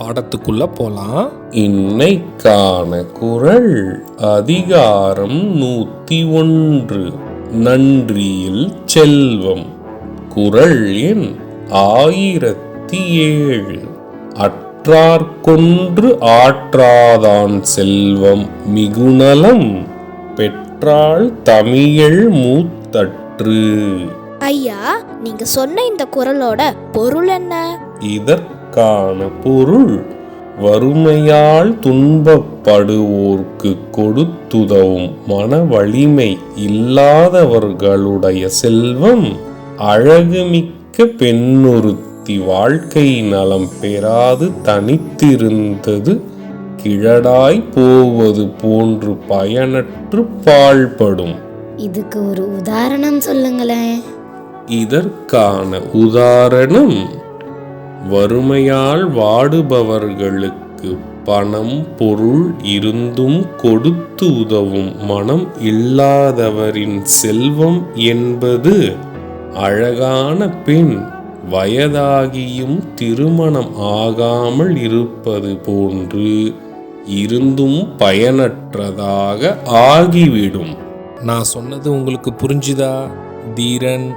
பாடத்துக்குள்ள போலாம். இன்னைக்கான குரல் அதிகாரம் நூத்தி ஒன்று. நன்றியில் செல்வம். குரல் எண் ஆயிரத்தி ஏழு. அற்றார்கொன்று ஆற்றாதான் செல்வம். மிகுநலம் பெற்றாள் தமிழ் மூத்தற்று. ஐயா நீங்க சொன்ன இந்த குரலோட பொருள் என்ன? இதற்கான பொருள் வறுமையால் துன்பப்படுவோர்க்கு கொடுத்துதவும். மன வலிமை இல்லாதவர்களுடைய செல்வம் அழகுமிக்க பெண்ணொருத்தி வாழ்க்கை நலம் பெறாது தனித்திருந்தது கிழடாய் போவது போன்று பயனற்று பாழ்படும். இதுக்கு ஒரு உதாரணம் சொல்லுங்களேன். இதற்கான உதாரணம் வறுமையால் வாடுபவர்களுக்கு பணம் பொருள் இருந்தும் கொடுத்து உதவும் மனம் இல்லாதவரின் செல்வம் என்பது அழகான பெண் வயதாகியும் திருமணம் ஆகாமல் இருப்பது போன்று இருந்தும் பயனற்றதாக ஆகிவிடும். நான் சொன்னது உங்களுக்கு புரிஞ்சுதா தீரன்?